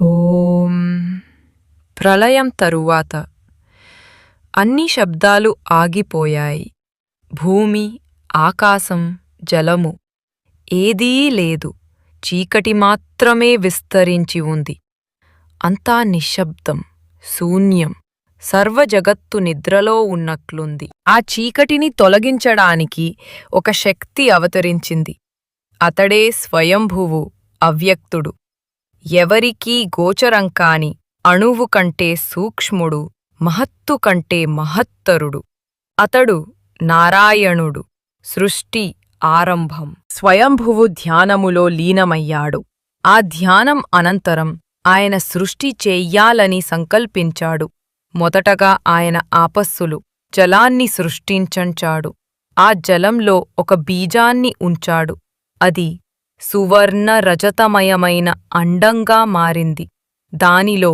ఓం ప్రళయం తరువాత అన్ని శబ్దాలు ఆగిపోయాయి. భూమి ఆకాశం జలము ఏదీ లేదు. చీకటి మాత్రమే విస్తరించి ఉంది. అంతా నిశ్శబ్దం శూన్యం సర్వజగత్తు నిద్రలో ఉన్నట్లుంది. ఆ చీకటిని తొలగించడానికి ఒక శక్తి అవతరించింది. అతడే స్వయంభువు అవ్యక్తుడు. ఎవరికీ గోచరం కాని అణువు కంటే సూక్ష్ముడు మహత్తు కంటే మహత్తరుడు. అతడు నారాయణుడు. సృష్టి ఆరంభం. స్వయంభువు ధ్యానములో లీనమయ్యాడు. ఆ ధ్యానం అనంతరం ఆయన సృష్టి చెయ్యాలని సంకల్పించాడు. మొదటగా ఆయన ఆపస్సులు జలాన్ని సృష్టించంచాడు. ఆ జలంలో ఒక బీజాన్ని ఉంచాడు. అది సువర్ణ రజతమయమైన అండంగా మారింది. దానిలో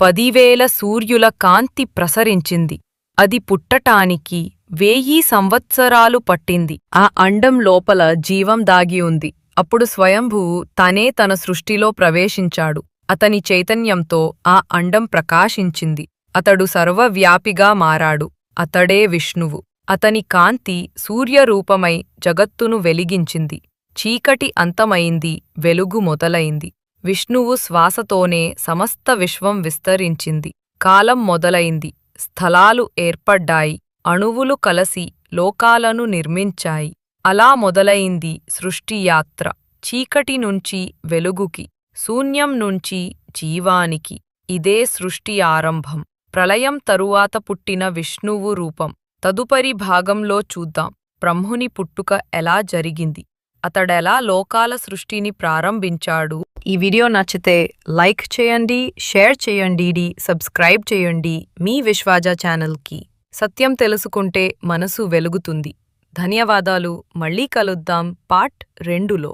పదివేల సూర్యుల కాంతి ప్రసరించింది. అది పుట్టటానికి వేయి సంవత్సరాలు పట్టింది. ఆ అండం లోపల జీవం దాగి ఉంది. అప్పుడు స్వయంభువు తనే తన సృష్టిలో ప్రవేశించాడు. అతని చైతన్యంతో ఆ అండం ప్రకాశించింది. అతడు సర్వవ్యాపిగా మారాడు. అతడే విష్ణువు. అతని కాంతి సూర్యరూపమై జగత్తును వెలిగించింది. చీకటి అంతమైంది వెలుగు మొదలైంది. విష్ణువు శ్వాసతోనే సమస్త విశ్వం విస్తరించింది. కాలం మొదలైంది. స్థలాలు ఏర్పడ్డాయి. అణువులు కలసి లోకాలను నిర్మించాయి. అలా మొదలైంది సృష్టి యాత్ర. చీకటి నుంచి వెలుగుకి శూన్యం నుంచి జీవానికి ఇదే సృష్టి ఆరంభం. ప్రళయం తరువాత పుట్టిన విష్ణువు రూపం. తదుపరి భాగంలో చూద్దాం. బ్రహ్ముని పుట్టుక ఎలా జరిగింది? అతడెలా లోకాల సృష్టిని ప్రారంభించాడు? ఈ వీడియో నచ్చితే లైక్ చేయండి షేర్ చేయండి సబ్స్క్రైబ్ చేయండి మీ విశ్వాజ ఛానల్కి. సత్యం తెలుసుకుంటే మనసు వెలుగుతుంది. ధన్యవాదాలు. మళ్ళీ కలుద్దాం. పార్ట్ రెండులో.